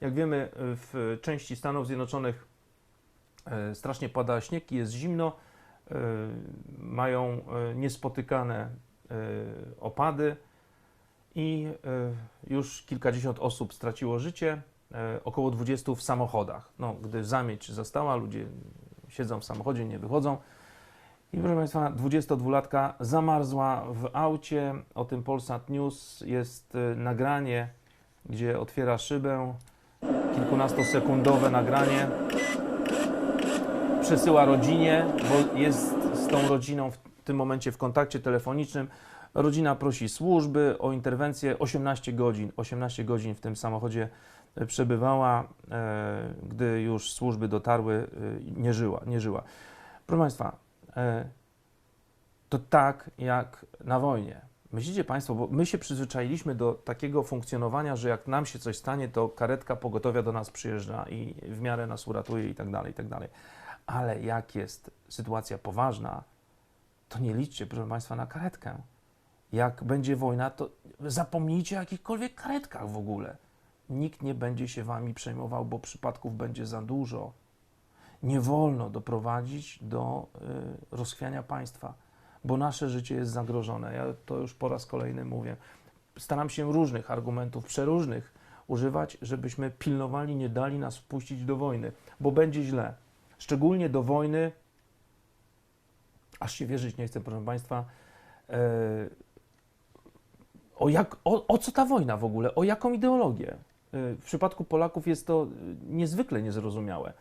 Jak wiemy, w części Stanów Zjednoczonych e, strasznie pada śnieg i jest zimno. e, Mają e, niespotykane opady i już kilkadziesiąt osób straciło życie, około 20 w samochodach. No, gdy zamieć zastała, ludzie siedzą w samochodzie, nie wychodzą. I proszę Państwa, 22-latka zamarzła w aucie. O tym Polsat News jest nagranie, gdzie otwiera szybę. Kilkunastosekundowe nagranie. Przesyła rodzinie, bo jest z tą rodziną w tym momencie w kontakcie telefonicznym. Rodzina prosi służby o interwencję. 18 godzin, 18 godzin w tym samochodzie e, przebywała. E, gdy już służby dotarły, e, nie żyła, nie żyła. Proszę Państwa, to tak jak na wojnie. Myślicie Państwo, bo my się przyzwyczailiśmy do takiego funkcjonowania, że jak nam się coś stanie, to karetka pogotowia do nas przyjeżdża i w miarę nas uratuje i tak dalej, i tak dalej. Ale jak jest sytuacja poważna, to nie liczcie, proszę Państwa, na karetkę. Jak będzie wojna, to zapomnijcie o jakichkolwiek karetkach w ogóle. Nikt nie będzie się Wami przejmował, bo przypadków będzie za dużo. Nie wolno doprowadzić do y, rozchwiania państwa, bo nasze życie jest zagrożone. Ja to już po raz kolejny mówię. Staram się różnych argumentów, przeróżnych używać, żebyśmy pilnowali, nie dali nas wpuścić do wojny, bo będzie źle. Szczególnie do wojny, aż się wierzyć nie chcę, proszę Państwa, e, o, jak, o, o co ta wojna w ogóle, o jaką ideologię? E, W przypadku Polaków jest to e, niezwykle niezrozumiałe.